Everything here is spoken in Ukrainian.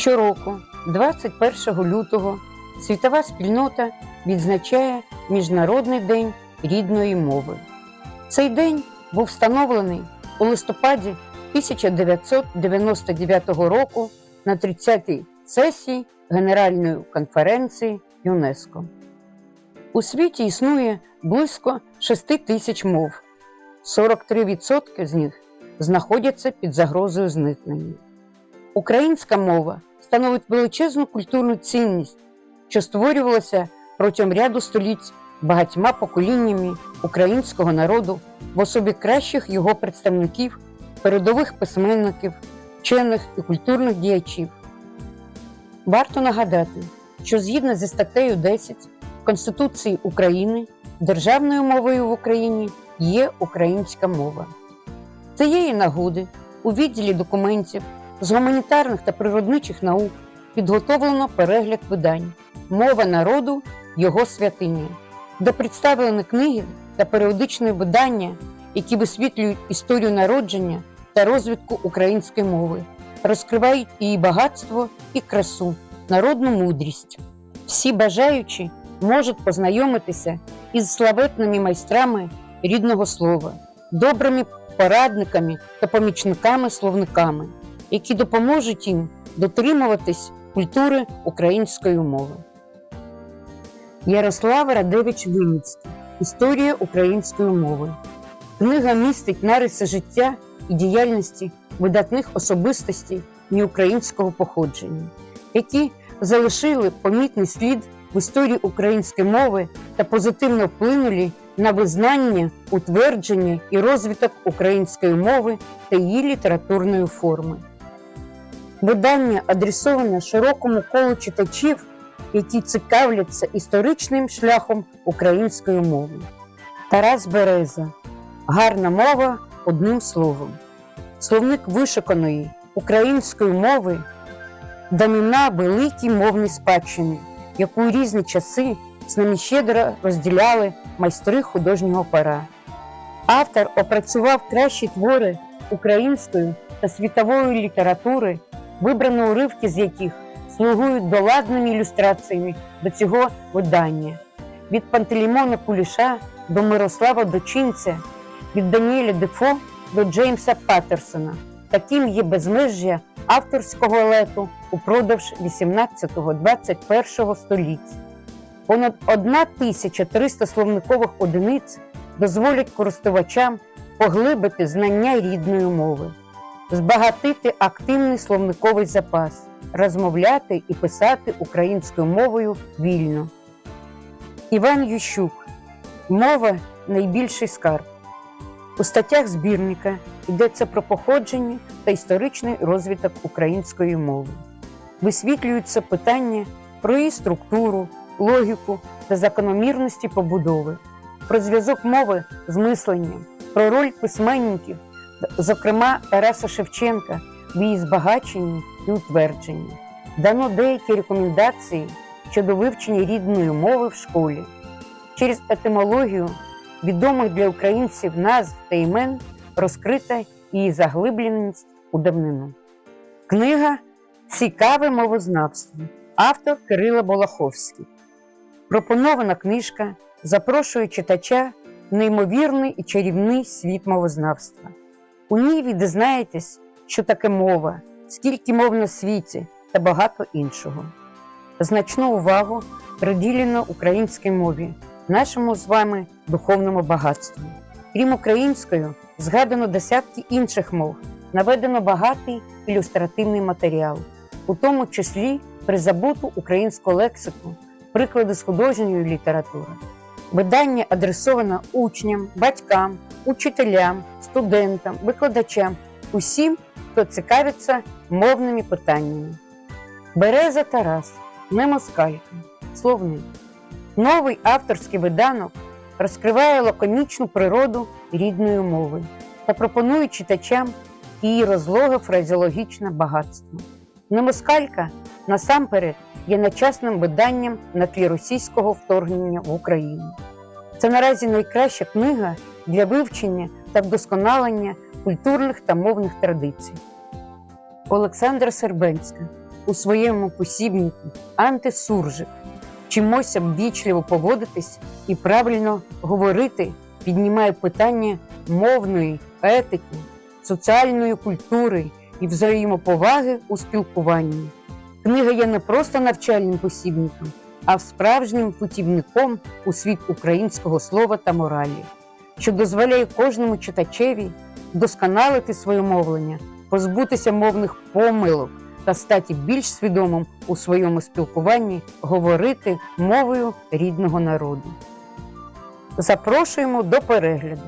Щороку, 21 лютого, світова спільнота відзначає Міжнародний день рідної мови. Цей день був встановлений у листопаді 1999 року на 30-й сесії Генеральної конференції ЮНЕСКО. У світі існує близько 6 тисяч мов. 43% з них знаходяться під загрозою зникнення. Українська мова становить величезну культурну цінність, що створювалася протягом ряду століть багатьма поколіннями українського народу в особі кращих його представників, передових письменників, вчених і культурних діячів. Варто нагадати, що згідно зі статтею 10 Конституції України державною мовою в Україні є українська мова. Цієї нагоди у відділі документів з гуманітарних та природничих наук підготовлено перегляд видань Мова народу його святиня, де представлені книги та періодичні видання, які висвітлюють історію народження та розвитку української мови, розкривають її багатство і красу, народну мудрість. Всі бажаючі можуть познайомитися із славетними майстрами рідного слова, добрими порадниками та помічниками-словниками, які допоможуть їм дотримуватись культури української мови. Ярослав Радевич Винницький Історія української мови. Книга містить нариси життя і діяльності видатних особистостей неукраїнського походження, які залишили помітний слід в історії української мови та позитивно вплинули на визнання, утвердження і розвиток української мови та її літературної форми. Видання адресоване широкому колу читачів, які цікавляться історичним шляхом української мови. Тарас Береза Гарна мова одним словом. Словник вишуканої української мови даміна великій мовній спадщини, яку різні часи з нами щедро розділяли майстри художнього пера. Автор опрацював кращі твори української та світової літератури, вибрані уривки з яких слугують доладними ілюстраціями до цього видання. Від Пантелеймона Куліша до Мирослава Дочинця, від Даніеля Дефо до Джеймса Паттерсона. Таким є безмежжя авторського лету упродовж 18-21 століть. Понад 1300 словникових одиниць дозволять користувачам поглибити знання рідної мови, збагатити активний словниковий запас, розмовляти і писати українською мовою вільно. Іван Ющук Мова найбільший скарб. У статтях збірника йдеться про походження та історичний розвиток української мови. Висвітлюються питання про її структуру, логіку та закономірності побудови, про зв'язок мови з мисленням, про роль письменників, зокрема Тараса Шевченка, в її збагаченні і утвердженні. Дано деякі рекомендації щодо вивчення рідної мови в школі. Через етимологію відомих для українців назв та імен розкрита її заглибленість у давнину. Книга Цікаве мовознавство. Автор Кирило Болоховський. Пропонована книжка запрошує читача в неймовірний і чарівний світ мовознавства. У ній ви дізнаєтесь, що таке мова, скільки мов на світі та багато іншого. Значну увагу приділено українській мові, нашому з вами духовному багатству. Крім української, згадано десятки інших мов, наведено багатий ілюстративний матеріал, у тому числі призабуту українську лексику, приклади з художньої літератури. Видання адресовано учням, батькам, учителям, студентам, викладачам, усім, хто цікавиться мовними питаннями. Береза Тарас, не москалька, словник. Новий авторський виданок розкриває лаконічну природу рідної мови та пропонує читачам її розлоге фразеологічне багатство. Немоскалька насамперед є начасним виданням на тлі російського вторгнення в Україну. Це наразі найкраща книга для вивчення та вдосконалення культурних та мовних традицій. Олександра Сербенська у своєму посібнику антисуржик. Вчимося ввічливо поводитись і правильно говорити, піднімає питання мовної етики, соціальної культури і взаємоповаги у спілкуванні. Книга є не просто навчальним посібником, а справжнім путівником у світ українського слова та моралі, що дозволяє кожному читачеві вдосконалити своє мовлення, позбутися мовних помилок та стати більш свідомим у своєму спілкуванні, говорити мовою рідного народу. Запрошуємо до перегляду.